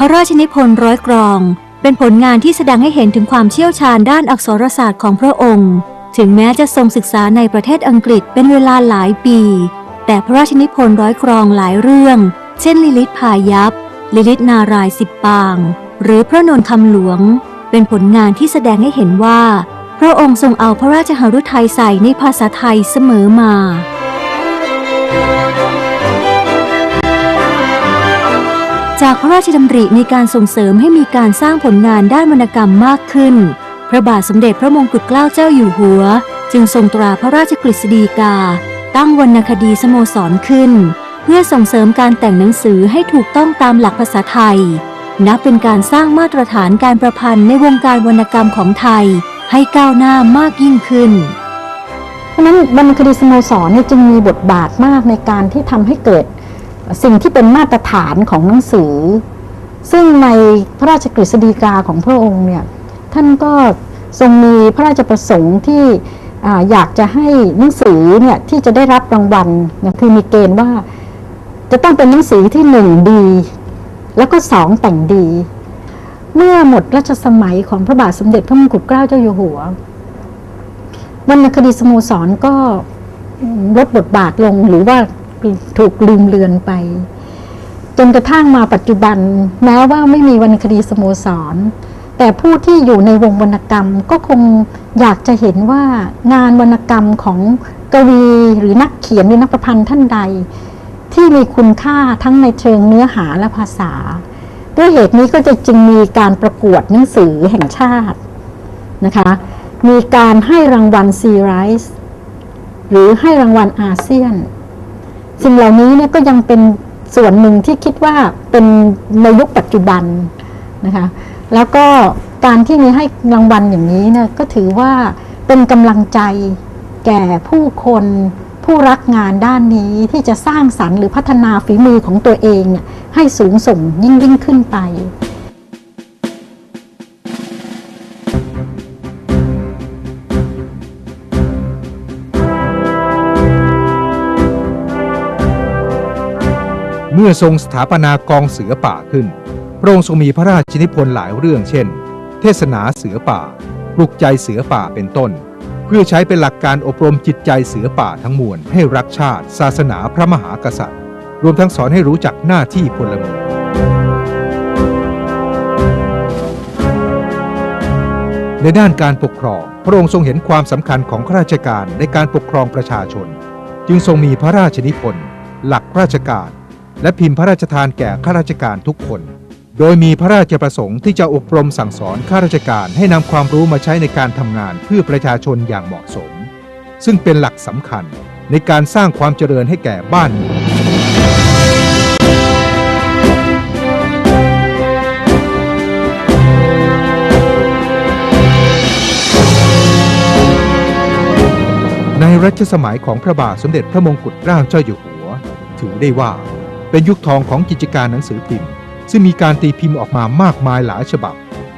พระราชนิพนธ์ร้อยกรอง เป็นผลงานที่แสดงให้เห็นถึงความเชี่ยวชาญด้านอักษรศาสตร์ของพระองค์ ถึงแม้จะทรงศึกษาในประเทศอังกฤษเป็นเวลาหลายปี แต่พระราชนิพนธ์ร้อยกรองหลายเรื่อง เช่นลิลิตพายัพลิลิตนารายสิบปาง หรือพระนนคำหลวง เป็นผลงานที่แสดงให้เห็นว่า พระองค์ทรงเอาพระราชหฤทัยใส่ในภาษาไทยเสมอมา จากพระราชดำริในการส่งเสริมให้มีการสร้างผลงานด้านวรรณกรรมมากขึ้น พระบาทสมเด็จพระมงกุฎเกล้าเจ้าอยู่หัว จึงทรงตราพระราชกฤษฎีกา ตั้งวรรณคดีสโมสรขึ้น เพื่อส่งเสริมการแต่งหนังสือให้ถูกต้องตามหลักภาษาไทย นับเป็นการสร้างมาตรฐานการประพันธ์ในวงการวรรณกรรมของไทย ให้ก้าวหน้ามากยิ่งขึ้น เพราะฉะนั้นวรรณคดีสโมสรเนี่ยจึงมีบทบาทมากในการที่ทำให้เกิด สิ่งที่เป็นมาตรฐานของหนังสือ ซึ่งในพระราชกฤษฎีกาของพระองค์เนี่ยท่านก็ทรงมีพระราชประสงค์ที่ออยากจะให้หนังสือเนี่ยที่จะได้รับรางวัลคือมีเกณฑ์ว่า จะต้องเป็นหนังสือที่หนึ่งดี แล้วก็สองแต่งดี เมื่อหมดรัชสมัยของพระบาทสมเด็จพระมงกุฎเกล้าเจ้าอยู่หัววรรณคดีสโมสรก็ลดบทบาทลงหรือว่า ถูกลืมเลือนไป จนกระทั่งมาปัจจุบัน แม้ว่าไม่มีวรรณคดีสโมสร แต่ผู้ที่อยู่ในวงวรรณกรรมก็คงอยากจะเห็นว่างานวรรณกรรมของกวีหรือนักเขียนหรือนักประพันธ์ท่านใด ที่มีคุณค่าทั้งในเชิงเนื้อหาและภาษา ด้วยเหตุนี้ก็จะจึงมีการประกวดหนังสือแห่งชาตินะคะ มีการให้รางวัลซีไรส์หรือให้รางวัลอาเซียน สิ่งเหล่านี้เนี่ยก็ยังเป็นส่วนหนึ่งที่คิดว่าเป็นในยุคปัจจุบันนะคะแล้วก็การที่มีให้รางวัลอย่างนี้เนี่ยก็ถือว่าเป็นกำลังใจแก่ผู้คนผู้รักงานด้านนี้ที่จะสร้างสรรค์หรือพัฒนาฝีมือของตัวเองเนี่ยให้สูงส่งยิ่งยิ่งขึ้นไป เมื่อทรงสถาปนากองเสือป่าขึ้น พระองค์ทรงมีพระราชนิพนธ์หลายเรื่องเช่น เทศนาเสือป่า ปลุกใจเสือป่าเป็นต้น เพื่อใช้เป็นหลักการอบรมจิตใจเสือป่าทั้งมวล ให้รักชาติ ศาสนาพระมหากษัตริย์ รวมทั้งสอนให้รู้จักหน้าที่พลเมืองในด้านการปกครอง พระองค์ทรงเห็นความสำคัญของข้าราชการในการปกครองประชาชน จึงทรงมีพระราชนิพนธ์ หลักราชการ และพิมพ์พระราชทานแก่ข้าราชการทุกคน โดยมีพระราชประสงค์ที่จะอบรมสั่งสอนข้าราชการให้นำความรู้มาใช้ในการทำงานเพื่อประชาชนอย่างเหมาะสม ซึ่งเป็นหลักสำคัญในการสร้างความเจริญให้แก่บ้านเมืองในรัชสมัยของพระบาทสมเด็จพระมงกุฎเกล้าเจ้าอยู่หัว ถือได้ว่า เป็นยุคทองของกิจการหนังสือพิมพ์ ซึ่งมีการตีพิมพ์ออกมามากมายหลายฉบับ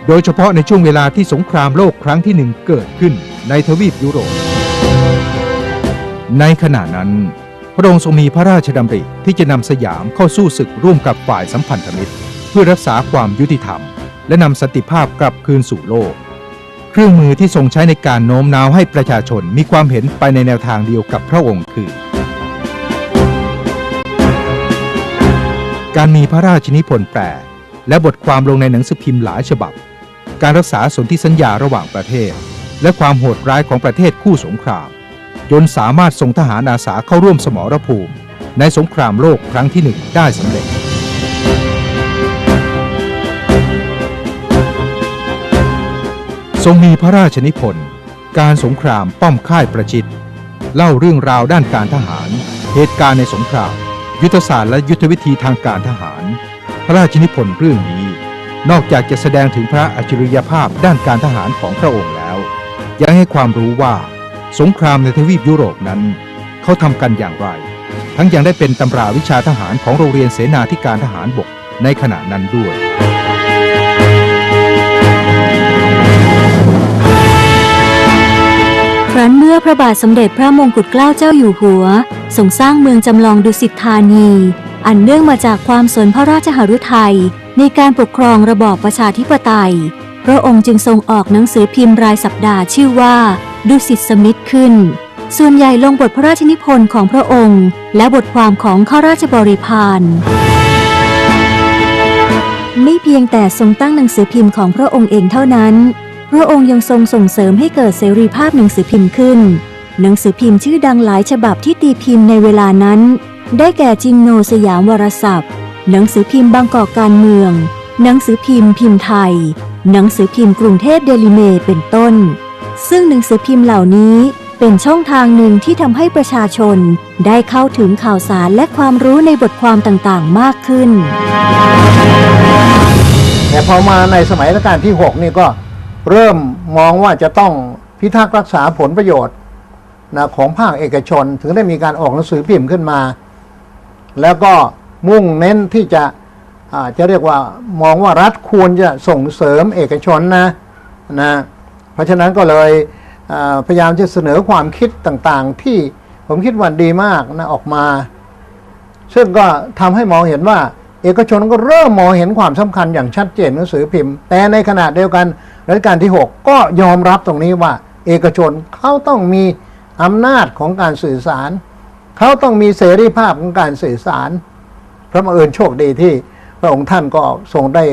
โดยเฉพาะในช่วงเวลาที่สงครามโลกครั้งที่หนึ่งเกิดขึ้นในทวีปยุโรป ในขณะนั้น พระองค์ทรงมีพระราชดำริที่จะนำสยามเข้าสู้ศึกร่วมกับฝ่ายสัมพันธมิตร เพื่อรักษาความยุติธรรม และนำสันติภาพกลับคืนสู่โลก เครื่องมือที่ทรงใช้ในการโน้มน้าวให้ประชาชนมีความเห็นไปในแนวทางเดียวกับพระองค์คือ การมีพระราชนิพนธ์แปล และบทความลงในหนังสือพิมพ์หลายฉบับ การรักษาสนธิสัญญาระหว่างประเทศ และความโหดร้ายของประเทศคู่สงคราม จนสามารถส่งทหารอาสาเข้าร่วมสมรภูมิ ในสงครามโลกครั้งที่หนึ่งได้สำเร็จทรงมีพระราชนิพนธ์ การสงครามป้อมค่ายประชิด เล่าเรื่องราวด้านการทหาร เหตุการณ์ในสงคราม ยุทธศาสตร์และยุทธวิธีทางการทหาร พระราชนิพนธ์เรื่องนี้ นอกจากจะแสดงถึงพระอัจฉริยภาพด้านการทหารของพระองค์แล้ว ยังให้ความรู้ว่า สงครามในทวีปยุโรปนั้น เขาทำกันอย่างไร ทั้งยังได้เป็นตำราวิชาทหารของโรงเรียนเสนาธิการทหารบกในขณะนั้นด้วยครั้นเมื่อพระบาทสมเด็จพระมงกุฎเกล้าเจ้าอยู่หัว ทรงสร้างเมืองจำลองดุสิตธานี อันเนื่องมาจากความสนพระราชหฤทัยในการปกครองระบอบประชาธิปไตย พระองค์จึงทรงออกหนังสือพิมพ์รายสัปดาห์ชื่อว่า ดุสิตสมิธขึ้น ส่วนใหญ่ลงบทพระราชนิพนธ์ของพระองค์ และบทความของข้าราชบริพารไม่เพียงแต่ทรงตั้งหนังสือพิมพ์ของพระองค์เองเท่านั้น พระองค์ยังทรงส่งเสริมให้เกิดเสรีภาพหนังสือพิมพ์ขึ้น หนังสือพิมพ์ชื่อดังหลายฉบับที่ตีพิมพ์ในเวลานั้น ได้แก่จินโนสยามวารศัพท์ หนังสือพิมพ์บางกอกการเมือง หนังสือพิมพ์พิมพ์ไทย หนังสือพิมพ์กรุงเทพเดลิเมเป็นต้น ซึ่งหนังสือพิมพ์เหล่านี้เป็นช่องทางหนึ่งที่ทำให้ประชาชนได้เข้าถึงข่าวสารและความรู้ในบทความต่างๆ มากขึ้น แต่พอมาในสมัยรัชกาลที่ 6 นี่ก็เริ่มมองว่าจะต้องพิทักษ์รักษาผลประโยชน์ นะของภาคเอกชน ถึงได้มีการออกหนังสือพิมพ์ขึ้นมา แล้วก็มุ่งเน้นที่จะจะเรียกว่ามองว่ารัฐควรจะส่งเสริมเอกชนนะนะเพราะฉะนั้นก็เลยพยายามจะเสนอความคิดต่างๆ ที่ผมคิดว่าดีมากนะออกมา ซึ่งก็ทำให้มองเห็นว่า เอกชนก็เริ่มมองเห็นความสำคัญอย่างชัดเจนหนังสือพิมพ์ แต่ในขณะเดียวกันรัชกาลที่ 6 ก็ยอมรับตรงนี้ว่า เอกชนเขาต้องมี อำนาจของการสื่อสาร เขาต้องมีเสรีภาพของการสื่อสาร พระบังเอิญโชคดีที่พระองค์ท่านก็ทรงได้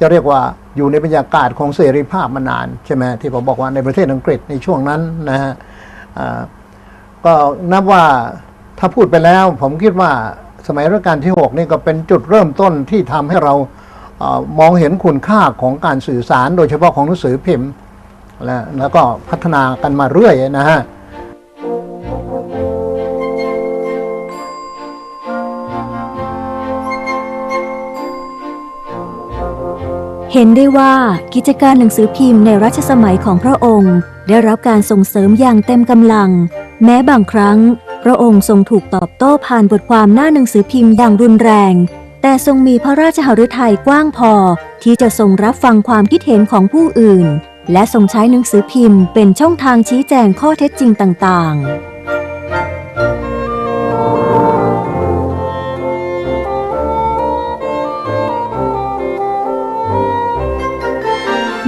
จะเรียกว่าอยู่ในบรรยากาศของเสรีภาพมานานใช่ไหมที่ผมบอกว่าในประเทศอังกฤษในช่วงนั้นนะฮะก็นับว่าถ้าพูดไปแล้ว ผมคิดว่าสมัยรัชกาลที่ 6 นี่ก็เป็นจุดเริ่มต้นที่ทำให้เรามองเห็นคุณค่าของการสื่อสาร โดยเฉพาะของหนังสือพิมพ์ และแล้วก็พัฒนากันมาเรื่อยนะฮะ เห็นได้ว่ากิจการหนังสือพิมพ์ในรัชสมัยของพระองค์ ได้รับการส่งเสริมอย่างเต็มกำลัง แม้บางครั้ง พระองค์ทรงถูกตอบโต้ผ่านบทความหน้าหนังสือพิมพ์อย่างรุนแรง แต่ทรงมีพระราชหฤทัยกว้างพอ ที่จะทรงรับฟังความคิดเห็นของผู้อื่น และทรงใช้หนังสือพิมพ์เป็นช่องทางชี้แจงข้อเท็จจริงต่างๆ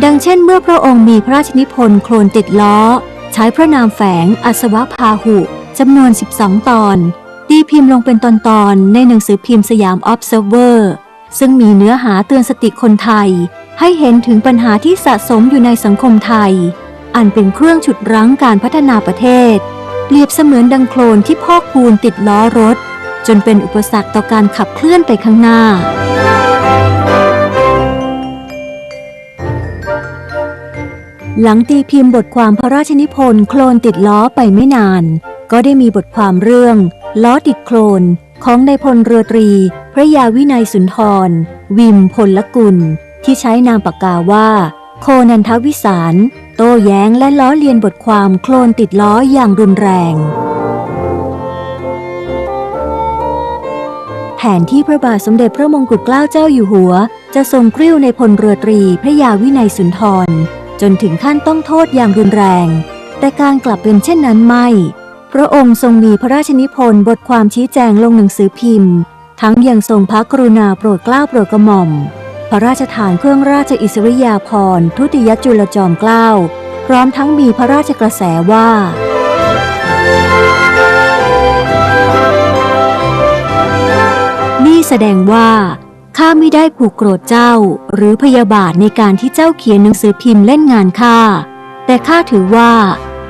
ดังเช่นเมื่อพระองค์มีพระราชนิพนธ์โคลนติดล้อ ใช้พระนามแฝงอัศวพาหุจำนวน 12 ตอน ตีพิมพ์ลงเป็นตอนๆในหนังสือพิมพ์สยาม Observer ซึ่งมีเนื้อหาเตือนสติคนไทย ให้เห็นถึงปัญหาที่สะสมอยู่ในสังคมไทย อันเป็นเครื่องฉุดรั้งการพัฒนาประเทศ เปรียบเสมือนดังโคลนที่พอกพูนติดล้อรถ จนเป็นอุปสรรคต่อการขับเคลื่อนไปข้างหน้า หลังตีพิมพ์บทความพระราชนิพนธ์โคลนติดล้อไปไม่นาน ก็ได้มีบทความเรื่อง ล้อติดโคลนของนายพลเรือตรี พระยาวินัยสุนทร วิมพลกุล ที่ใช้นามปากกาว่า โคนันทวิสาร โต้แย้งและล้อเลียนบทความโคลนติดล้ออย่างรุนแรง แผนที่พระบาทสมเด็จพระมงกุฎเกล้าเจ้าอยู่หัว จะทรงกริ้วในพลเรือตรีพระยาวินัยสุนทร จนถึงขั้นต้องโทษอย่างรุนแรง แต่การกลับเป็นเช่นนั้นไม่ พระองค์ทรงมีพระราชนิพนธ์บทความชี้แจงลงหนังสือพิมพ์ ทั้งยังทรงพระกรุณาโปรดเกล้าโปรดกระหม่อม พระราชทานเครื่องราชอิสริยาภรณ์ทุติยจุลจอมเกล้า พร้อมทั้งมีพระราชกระแสว่านี่แสดงว่า ข้าไม่ได้ผูกโกรธเจ้า หรือพยาบาทในการที่เจ้าเขียนหนังสือพิมพ์เล่นงานข้า แต่ข้าถือว่า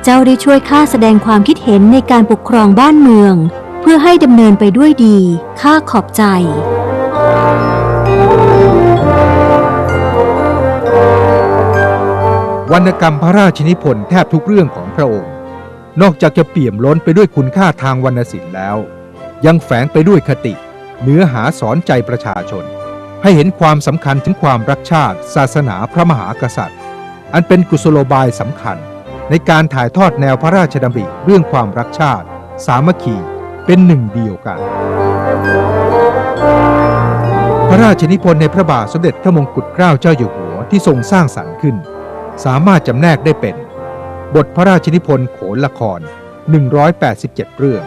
เจ้าได้ช่วยข้าแสดงความคิดเห็นในการปกครองบ้านเมือง เพื่อให้ดำเนินไปด้วยดีข้าขอบใจวรรณกรรมพระราชนิพนธ์แทบทุกเรื่องของพระองค์ นอกจากจะเปี่ยมล้นไปด้วยคุณค่าทางวรรณศิลป์แล้ว ยังแฝงไปด้วยคติ เนื้อหาสอนใจประชาชน ให้เห็นความสำคัญถึงความรักชาติ ศาสนาพระมหากษัตริย์ อันเป็นกุศโลบายสำคัญ ในการถ่ายทอดแนวพระราชดำริเรื่องความรักชาติ สามัคคีเป็นหนึ่งเดียวกัน พระราชนิพนธ์ในพระบาทสมเด็จพระมงกุฎเกล้าเจ้าอยู่หัวที่ทรงสร้างสรรค์ขึ้น สามารถจำแนกได้เป็น บทพระราชนิพนธ์โขนละคร 187 เรื่อง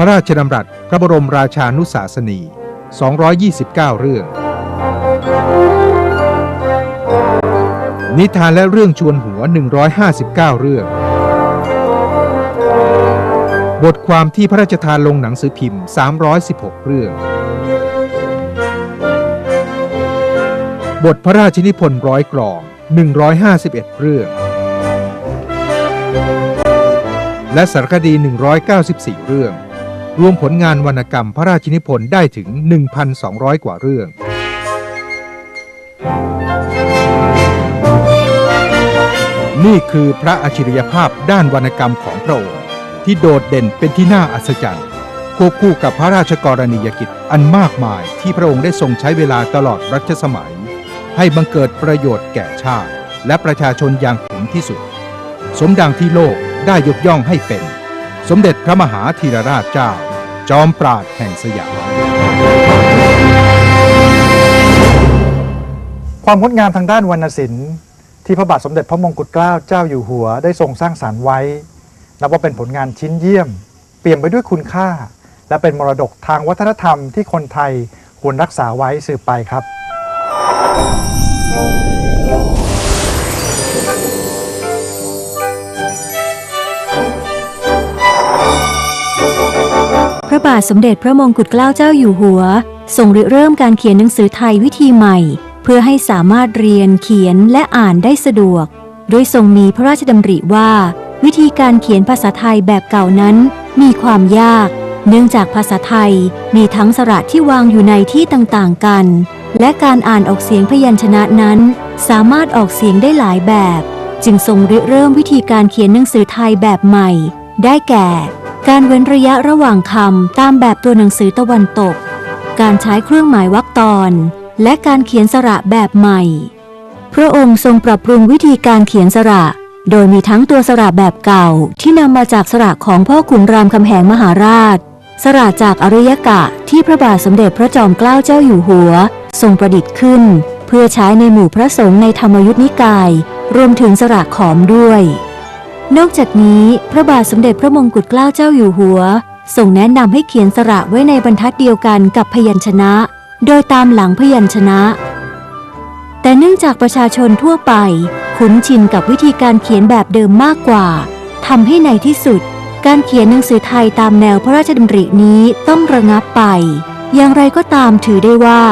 ระราชดำรัสพระบรมราชานุสาสนี 229 เรื่อง นิทานและเรื่องชวนหัว 159 เรื่อง บทความที่พระราชทานลงหนังสือพิมพ์ 316 เรื่อง บทพระราชนิพนธ์ร้อยกลอง 151 เรื่อง และสารคดี 194 เรื่อง รวมผลงานวรรณกรรมพระราชนิพนธ์ได้ถึง 1,200 กว่าเรื่อง นี่คือพระอัจฉริยภาพด้านวรรณกรรมของพระองค์ ที่โดดเด่นเป็นที่น่าอัศจรรย์ควบคู่กับพระราชกรณียกิจอันมากมายที่พระองค์ได้ทรงใช้เวลาตลอดรัชสมัย ให้บังเกิดประโยชน์แก่ชาติ และประชาชนอย่างถึงที่สุด สมดังที่โลกได้ยกย่องให้เป็น สมเด็จพระมหาธีรราชเจ้า จอมปราดแห่งสยาม ความงดงามทางด้านวรรณศิลป์ที่พระบาทสมเด็จพระมงกุฎเกล้าเจ้าอยู่หัวได้ทรงสร้างสารรค์ไว้ นับว่าเป็นผลงานชิ้นเยี่ยม เปี่ยมไปด้วยคุณค่า และเป็นมรดกทางวัฒนธรรมที่คนไทยควรรักษาไว้สืบไปครับ พระบาทสมเด็จพระมงกุฎเกล้าเจ้าอยู่หัวทรงริเริ่มการเขียนหนังสือไทยวิธีใหม่ เพื่อให้สามารถเรียนเขียนและอ่านได้สะดวก โดยทรงมีพระราชดำริว่า วิธีการเขียนภาษาไทยแบบเก่านั้น มีความยาก เนื่องจากภาษาไทยมีทั้งสระที่วางอยู่ในที่ต่างๆกัน และการอ่านออกเสียงพยัญชนะนั้น สามารถออกเสียงได้หลายแบบ จึงทรงริเริ่มวิธีการเขียนหนังสือไทยแบบใหม่ ได้แก่ การเว้นระยะระหว่างคำตามแบบตัวหนังสือตะวันตก การใช้เครื่องหมายวรรคตอน และการเขียนสระแบบใหม่ พระองค์ทรงปรับปรุงวิธีการเขียนสระ โดยมีทั้งตัวสระแบบเก่าที่นำมาจากสระของพ่อขุนรามคำแหงมหาราช สระจากอริยกะที่พระบาทสมเด็จพระจอมเกล้าเจ้าอยู่หัว ทรงประดิษฐ์ขึ้น เพื่อใช้ในหมู่พระสงฆ์ในธรรมยุทธนิกาย รวมถึงสระขอมด้วย นอกจากนี้พระบาทสมเด็จพระมงกุฎเกล้าเจ้าอยู่หัวทรงแนะนำให้เขียนสระไว้ในบรรทัดเดียวกันกับพยัญชนะ โดยตามหลังพยัญชนะ แต่เนื่องจากประชาชนทั่วไป คุ้นชินกับวิธีการเขียนแบบเดิมมากกว่าทำให้ในที่สุด การเขียนหนังสือไทยตามแนวพระราชดำรินี้ต้องระงับไป อย่างไรก็ตามถือได้ว่า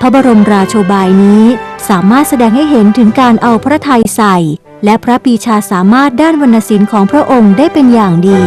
พระบรมราโชบายนี้สามารถแสดงให้เห็นถึงการเอาพระไทยใส่ และพระปีชาสามารถด้านวรรณศิลป์ของพระองค์ได้เป็นอย่างดี